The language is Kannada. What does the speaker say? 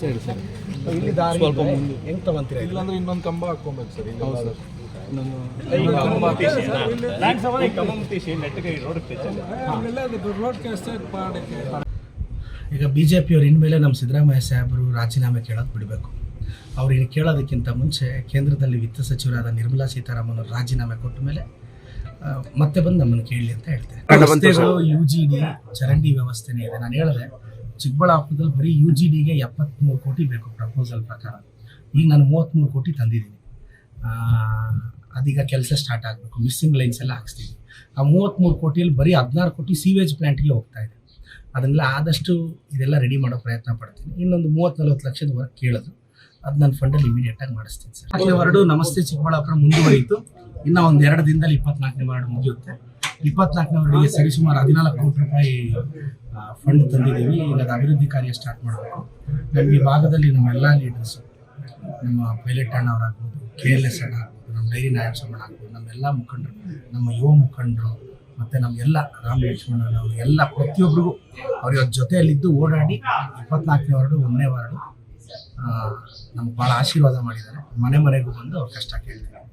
ಸೈಡ್ ಸರ್ ಇಲ್ಲಿ ದಾರಿ ಸ್ವಲ್ಪ ಮುಂದೆ. ಹೆಂಗ್ ತಗೊಂತೀರಾ ಇದು? ಇಲ್ಲಾಂದ್ರೆ ಇನ್ನೊಂದು ಕಂಬ ಹಾಕ್ಕೊಬೇಕು ಸರ್ ಹೌದು ಸರ್. ಈಗ ಬಿ ಜೆ ಪಿಯವ್ರು ಇನ್ಮೇಲೆ ನಮ್ಮ ಸಿದ್ದರಾಮಯ್ಯ ಸಾಹೇಬರು ರಾಜೀನಾಮೆ ಕೇಳೋದು ಬಿಡಬೇಕು ಅವ್ರು ಇನ್ನು ಕೇಳೋದಕ್ಕಿಂತ ಮುಂಚೆ ಕೇಂದ್ರದಲ್ಲಿ ವಿತ್ತ ಸಚಿವರಾದ ನಿರ್ಮಲಾ ಸೀತಾರಾಮನ್ ಅವರು ರಾಜೀನಾಮೆ ಕೊಟ್ಟ ಮೇಲೆ ಮತ್ತೆ ಬಂದು ನಮ್ಮನ್ನು ಕೇಳಲಿ ಅಂತ ಹೇಳ್ತೇನೆ ಯು ಜಿ ಡಿ ಚರಂಡಿ ವ್ಯವಸ್ಥೆನೇ ಇದೆ ನಾನು ಹೇಳಿದೆ ಚಿಕ್ಕಬಳ್ಳಾಪುರದಲ್ಲಿ ಬರೀ ಯು ಜಿ ಡಿಗೆ ಎಪ್ಪತ್ತ್ಮೂರು ಕೋಟಿ ಬೇಕು ಪ್ರಪೋಸಲ್ ಪ್ರಕಾರ. ಈಗ ನಾನು ಮೂವತ್ತ್ಮೂರು ಕೋಟಿ ತಂದಿದ್ದೀನಿ. ಅದೀಗ ಕೆಲಸ ಸ್ಟಾರ್ಟ್ ಆಗಬೇಕು. ಮಿಸ್ಸಿಂಗ್ ಲೈನ್ಸ್ ಎಲ್ಲ ಹಾಕ್ಸ್ತೀವಿ ಆ ಮೂವತ್ತ್ಮೂರು ಕೋಟಿಯಲ್ಲಿ ಬರೀ ಹದಿನಾರು ಕೋಟಿ ಸೀವೇಜ್ ಪ್ಲ್ಯಾಂಟ್ಗೆ ಹೋಗ್ತಾ ಇದೆ. ಅದನ್ನೆಲ್ಲ ಆದಷ್ಟು ಇದೆಲ್ಲ ರೆಡಿ ಮಾಡೋ ಪ್ರಯತ್ನ ಪಡ್ತೀನಿ. ಇನ್ನೊಂದು ಮೂವತ್ತು ನಲ್ವತ್ತು ಲಕ್ಷದ ವರ್ಕ್ ಕೇಳಿದ್ರು. ಅದು ನನ್ನ ಫಂಡಲ್ಲಿ ಇಮಿಡಿಯೇಟಾಗಿ ಮಾಡಿಸ್ತೀನಿ ಸರ್. ವಾರ್ಡು ನಮಸ್ತೆ ಚಿಕ್ಕಬಳ್ಳಾಪುರ ಮುಂದುವರಿಯಿತು. ಇನ್ನು ಒಂದು ಎರಡು ದಿನದಲ್ಲಿ ಇಪ್ಪತ್ನಾಲ್ಕನೇ ವಾರ್ಡ್ ಮುಗಿಯುತ್ತೆ. ಇಪ್ಪತ್ನಾಲ್ಕನೇ ಸರಿ ಸರಿಸುಮಾರು ಹದಿನಾಲ್ಕು ಕೋಟಿ ರೂಪಾಯಿ ಫಂಡ್ ತಂದಿದ್ದೀವಿ. ಈಗ ಅದು ಅಭಿವೃದ್ಧಿ ಕಾರ್ಯ ಸ್ಟಾರ್ಟ್ ಮಾಡಬೇಕು. ನಮಗೆ ಭಾಗದಲ್ಲಿ ನಮ್ಮೆಲ್ಲ ಲೀಡರ್ಸು ನಮ್ಮ ಪೈಲಟ್ ಅಣ್ಣವರಾಗ್ಬೋದು ಕೆ ಎಲ್ ಎಸ್ ಅಣ್ಣ ಆಗ್ಬೋದು, ನಮ್ಮ ಡೈರಿ ನಾರಾಯಣ ಆಗ್ಬೋದು, ನಮ್ಮೆಲ್ಲ ಮುಖಂಡರು, ನಮ್ಮ ಯುವ ಮುಖಂಡರು, ಮತ್ತು ನಮಗೆಲ್ಲ ರಾಮ್ ಲಕ್ಷ್ಮಣನ್ ಅವರು ಎಲ್ಲ ಪ್ರತಿಯೊಬ್ಬರಿಗೂ ಅವ್ರ ಜೊತೆಯಲ್ಲಿದ್ದು ಓಡಾಡಿ ಇಪ್ಪತ್ನಾಲ್ಕನೇ ವಾರ್ಡು, ಒಂದನೇ ವಾರ್ಡು ನಮ್ಗೆ ಭಾಳ ಆಶೀರ್ವಾದ ಮಾಡಿದ್ದಾರೆ. ಮನೆ ಮನೆಗೂ ಬಂದು ಅವ್ರ ಕಷ್ಟ ಕೇಳ್ತಾರೆ.